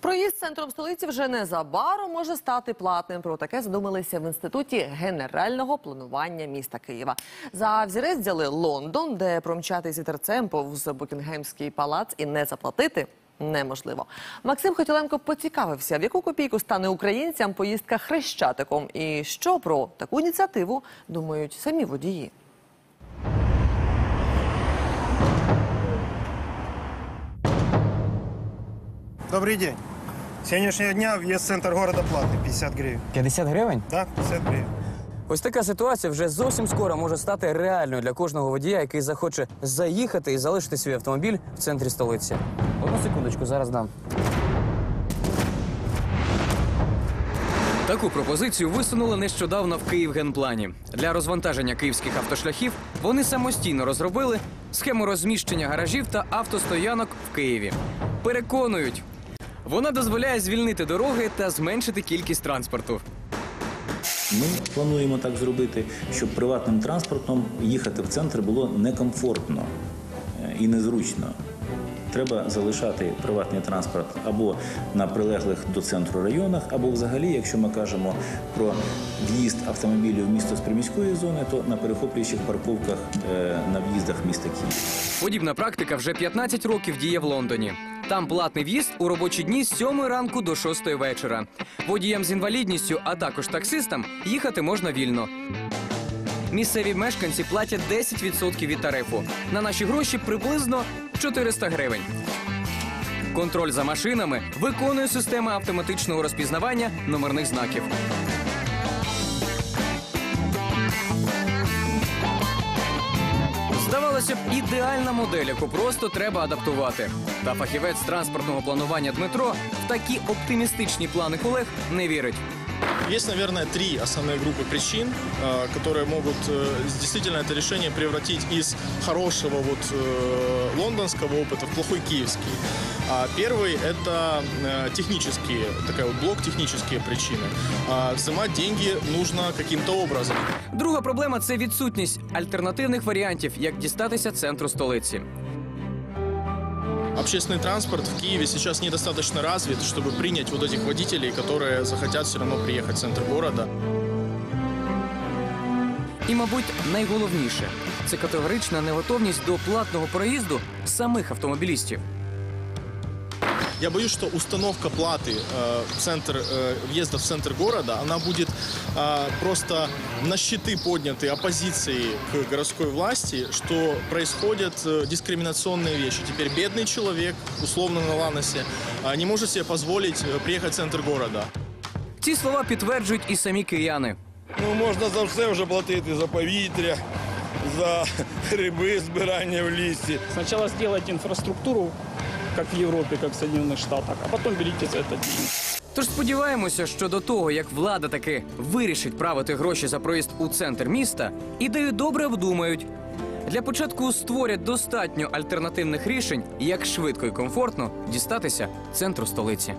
Проїзд центром столиці вже незабаром може стати платним. Про таке задумалися в інституті генерального планування міста Києва. За взірець взяли Лондон, де промчати зі терцем повз Букінгемський палац і не заплатити. Неможливо. Максим Хотіленко поцікавився, в яку копійку стане українцям поїздка хрещатиком, і що про таку ініціативу думають самі водії. Добрый день. С сегодняшнего дня въезд в центр города платный, 50 гривен. 50 гривень? Да, 50 гривен. Ось така ситуація вже зовсім скоро може стати реальною для кожного водія, який захоче заїхати і залишити свій автомобіль в центрі столиці. Одну секундочку, зараз дам. Таку пропозицію висунули нещодавно в Київгенплані. Для розвантаження київських автошляхів вони самостійно розробили схему розміщення гаражів та автостоянок в Києві. Переконують, вона дозволяє звільнити дороги та зменшити кількість транспорту. Ми плануємо так зробити, щоб приватним транспортом їхати в центр було некомфортно е, і незручно. Треба залишати приватний транспорт або на прилеглих до центру районах, або взагалі, якщо ми кажемо про в'їзд автомобілів в місто з приміської зони, то на перехоплюючих парковках е, на в'їздах міста Києва. Подібна практика вже 15 років діє в Лондоні. Там платний в'їзд у робочі дні з 7 ранку до 6 вечора. Водіям з інвалідністю, а також таксистам їхати можна вільно. Місцеві мешканці платять 10% від тарифу. На наші гроші приблизно 400 гривень. Контроль за машинами виконує система автоматичного розпізнавання номерних знаків. Здавалося б, ідеальна модель, яку просто треба адаптувати. Та фахівець транспортного планування Дмитро в такі оптимістичні плани колег не вірить. Есть, наверное, три основные группы причин, э, которые могут э, действительно это решение превратить из хорошего вот э, лондонского опыта в плохой киевский. А Первый – это э, технические, такая вот блок технические причины. А Взимать деньги нужно каким-то образом. Друга проблема це відсутність альтернативних варіантів, як дістатися центру столиці. Общественный транспорт в Киеве сейчас недостаточно развит, чтобы принять вот этих водителей, которые захотят все равно приехать в центр города. І, мабуть, найголовніше це категорична неготовність до платного проїзду самих автомобілістів. Я боюсь, что установка платы э, в центр э, въезда в центр города, она будет э, просто на щиты подняты оппозицией к городской власти, что происходят э, дискриминационные вещи. Теперь бедный человек, условно на Ланосе, э, не может себе позволить э, приехать в центр города. Ці слова підтверджують і самі кияни. Ну, можна за все вже платити за повітря, за гриби, збирання в лісі. Сначала сделайте инфраструктуру, как в Європі, як в Соединенных Штатах, а потом беріть це деньги. Тож сподіваємося, що до того, як влада таки вирішить правити гроші за проїзд у центр міста, ідею добре обдумають. Для початку створять достатньо альтернативних рішень, як швидко і комфортно дістатися центру столиці.